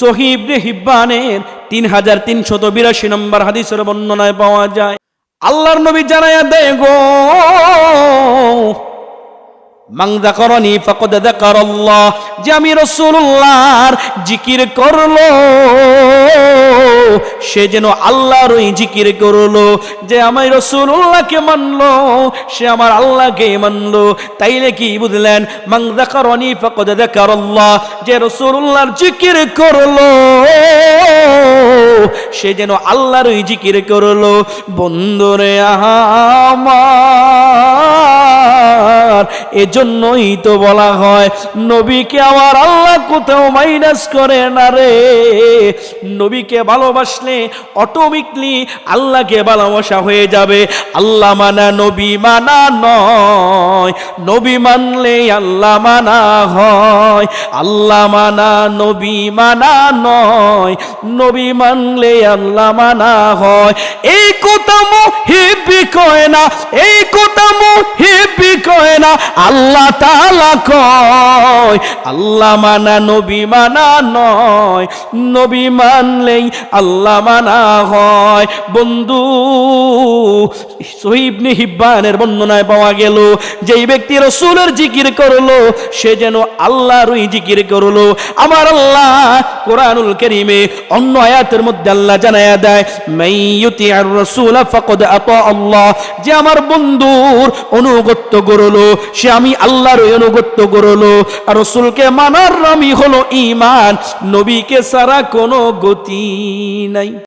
সহিবনে হিব্বানের তিন হাজার তিনশত বিরাশি নম্বর হাদিসের বর্ণনায় পাওয়া যায়। আল্লাহর নবী জানায়া দেয়, গো, মান করনি ফাকাদ যাকারাল্লাহ, যে আমি রসুল্লাহর জিকির করল সে যেন আল্লাহর ওই জিকির করল যে আমার রসুল্লাহকে মানলো, সে আমার আল্লাহকে মানলো। তাইলে কি বুঝলেন? মান যাকারানি দেখার আল্লাহ যে রসুল্লাহর জিকির করল, সে যেন আল্লাহর ওই জিকির করল। বন্ধুরে আমার এজন্যই তো বলা হয়, নবীকে আমার আল্লাহ কোথাও মাইনাস করে না রে। নবীকে ভালোবাসলে অটোমেটিকলি আল্লাহকে ভালোবাসা হয়ে যাবে। আল্লাহ মানা, নবী মানা নয়। নবী মানলে আল্লাহ মানা হয়। আল্লাহ মানা, নবী মানা নয়। নবী মানলে আল্লাহ মানা হয়। এই কথা মুহিবি কয় না, এই কথা না আল্লাহ তালা কয়। আল্লাহ মানা, নবী মানা নয়। নবী মানলেই আল্লাহ মানা হয়। বন্ধু সহিবনে হিব্বানের বর্ণনায় পাওয়া গেল, যেই ব্যক্তি রসুলের জিকির করল, সে যেন আল্লাহরই জিকির করল। আমার আল্লাহ কোরআনুল করিমে অন্য আয়াতের মধ্যে আল্লাহ জানায়া দেয় মাইয়ুতি আর রসুল ফাকদ আতা আল্লাহ। যে আমার বন্ধুর অনুগত্য করল, সে আমি আল্লাহর অনুগত্য করল। আর রসুলকে মানার নামই হলো ইমান নবীকে সারা কোনো গতি নাই।